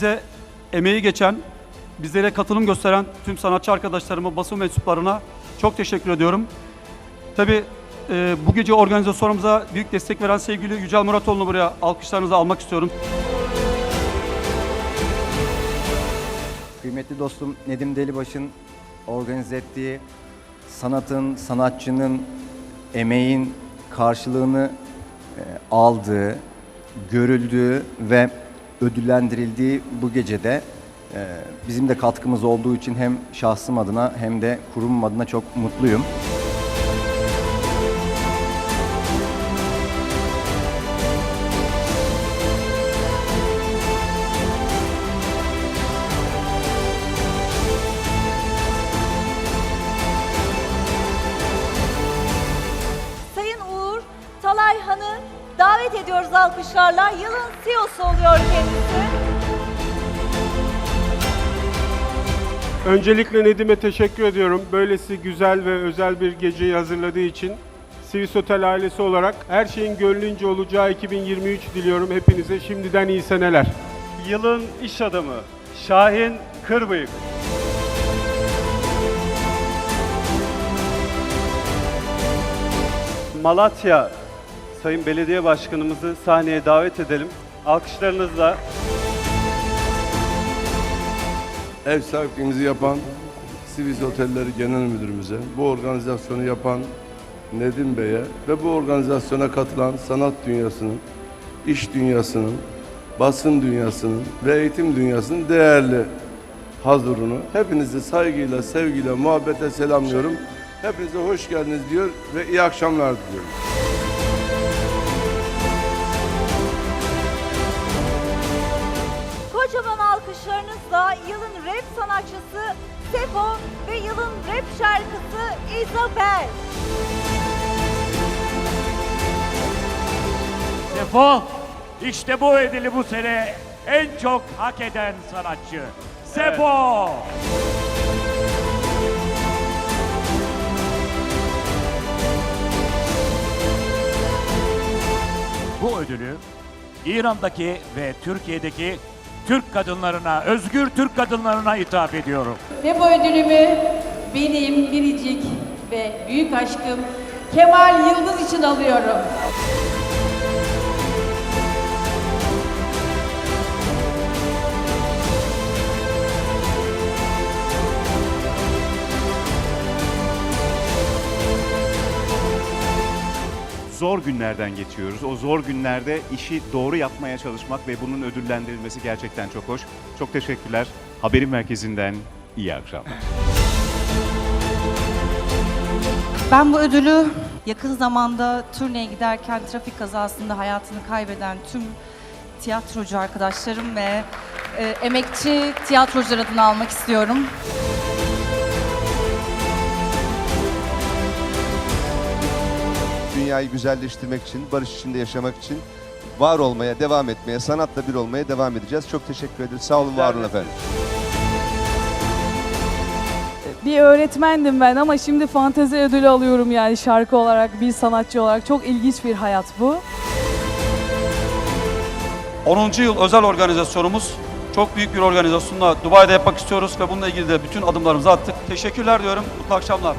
bize emeği geçen, bizlere katılım gösteren tüm sanatçı arkadaşlarıma, basın mensuplarına çok teşekkür ediyorum. Tabii e, bu gece organizasyonumuza büyük destek veren sevgili Yücel Muratoğlu'nu buraya alkışlarınızı almak istiyorum. Kıymetli dostum Nedim Delibaş'ın organize ettiği sanatın, sanatçının, emeğin karşılığını e, aldığı, görüldüğü ve ödüllendirildiği bu gecede e, bizim de katkımız olduğu için hem şahsım adına hem de kurumum adına çok mutluyum. Sayın Uğur Talayhan'ı davet ediyoruz alkışlarla. Yılın CEO'su oluyor kendisi. Öncelikle Nedim'e teşekkür ediyorum. Böylesi güzel ve özel bir geceyi hazırladığı için. Swiss Otel ailesi olarak her şeyin gönlünce olacağı 2023 diliyorum hepinize. Şimdiden iyi seneler. Yılın iş adamı Şahin Kırbıyık. Malatya Sayın Belediye Başkanımızı sahneye davet edelim. Alkışlarınızla ev sahipliğimizi yapan Sivis Otelleri Genel Müdürümüze, bu organizasyonu yapan Nedim Bey'e ve bu organizasyona katılan sanat dünyasının, iş dünyasının, basın dünyasının ve eğitim dünyasının değerli hazırını hepinizi saygıyla, sevgiyle, muhabbete selamlıyorum. Hepinize hoş geldiniz diyor ve iyi akşamlar diliyorum. Alkışlarınızla yılın rap sanatçısı Sefo ve yılın rap şarkısı Isabel. Sefo, işte bu ödülü bu sene en çok hak eden sanatçı. Sefo! Bu ödülü İran'daki ve Türkiye'deki Türk kadınlarına, özgür Türk kadınlarına hitap ediyorum. Ve bu ödülümü benim biricik ve büyük aşkım Kemal Yıldız için alıyorum. Zor günlerden geçiyoruz. O zor günlerde işi doğru yapmaya çalışmak ve bunun ödüllendirilmesi gerçekten çok hoş. Çok teşekkürler. Haberin merkezinden iyi akşamlar. Ben bu ödülü yakın zamanda turneye giderken trafik kazasında hayatını kaybeden tüm tiyatrocu arkadaşlarım ve e, emekçi tiyatrocular adına almak istiyorum. Dünyayı güzelleştirmek için, barış içinde yaşamak için var olmaya, devam etmeye, sanatla bir olmaya devam edeceğiz. Çok teşekkür ederiz. Sağ olun, var olun efendim. Bir öğretmendim ben ama şimdi fantezi ödülü alıyorum yani şarkı olarak, bir sanatçı olarak. Çok ilginç bir hayat bu. 10. yıl özel organizasyonumuz çok büyük bir organizasyonla Dubai'de yapmak istiyoruz ve bununla ilgili de bütün adımlarımızı attık. Teşekkürler diyorum. Mutlu akşamlar.